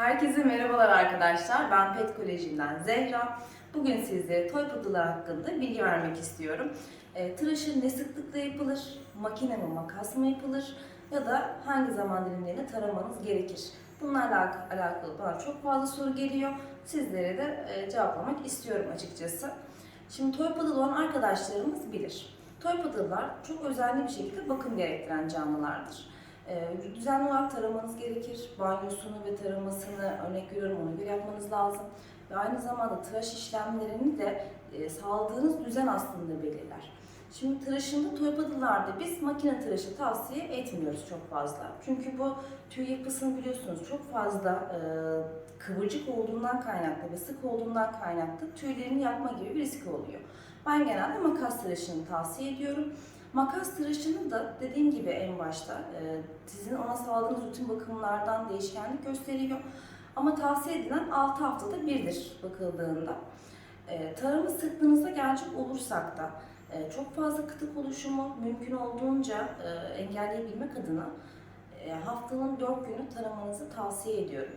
Herkese merhabalar arkadaşlar. Ben Pet Koleji'nden Zehra. Bugün sizlere toy pıdılar hakkında bilgi vermek istiyorum. E, tıraşı ne sıklıkla yapılır, makine mi makas mı yapılır ya da hangi zaman dilimlerinde taramanız gerekir? Bunlarla alak- alakalı bana çok fazla soru geliyor. Sizlere de e, cevaplamak istiyorum açıkçası. Şimdi toy pıdıl olan arkadaşlarımız bilir. Toy pıdıllar çok özenli bir şekilde bakım gerektiren canlılardır. Ee, Düzenli olarak taramanız gerekir. Banyosunu ve taramasını örnek veriyorum ona göre yapmanız lazım. Ve aynı zamanda tıraş işlemlerini de e, sağladığınız düzen aslında belirler. Şimdi tıraşında toypadılarda biz makine tıraşı tavsiye etmiyoruz çok fazla. Çünkü bu tüy yapısını biliyorsunuz çok fazla e, kıvırcık olduğundan kaynaklı ve sık olduğundan kaynaklı tüylerini yakma gibi bir riski oluyor. Ben genelde makas tıraşını tavsiye ediyorum. Makas tıraşını da dediğim gibi en başta e, sizin ona sağladığınız rutin bakımlardan değişkenlik gösteriyor. Ama tavsiye edilen 6 haftada birdir bakıldığında. E, tarama sıklığınıza gelecek olursak da e, çok fazla kıtık oluşumu mümkün olduğunca e, engelleyebilmek adına e, haftanın 4 günü taramanızı tavsiye ediyorum.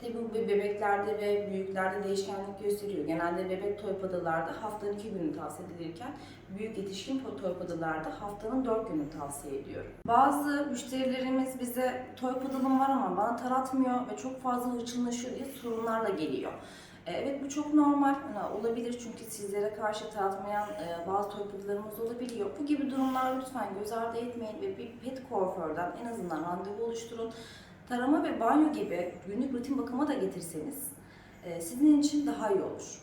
Tabii bu be- bebeklerde ve büyüklerde değişkenlik gösteriyor. Genelde bebek toypadalarda haftanın 2 günü tavsiye edilirken büyük yetişkin toypadalarda haftanın 4 günü tavsiye ediyorum. Bazı müşterilerimiz bize toypadalım var ama bana taratmıyor ve çok fazla hırçınlaşıyor diye sorunlarla geliyor. E, Evet bu çok normal Yani olabilir çünkü sizlere karşı taratmayan e, bazı toypadalarımız olabiliyor. Bu gibi durumlar lütfen göz ardı etmeyin ve bir pet kuaförden en azından randevu oluşturun. Tarama ve banyo gibi günlük rutin bakıma da getirseniz e, sizin için daha iyi olur.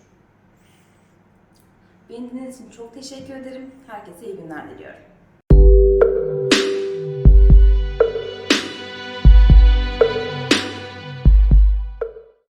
Beni dinlediğiniz için çok teşekkür ederim. Herkese iyi günler diliyorum.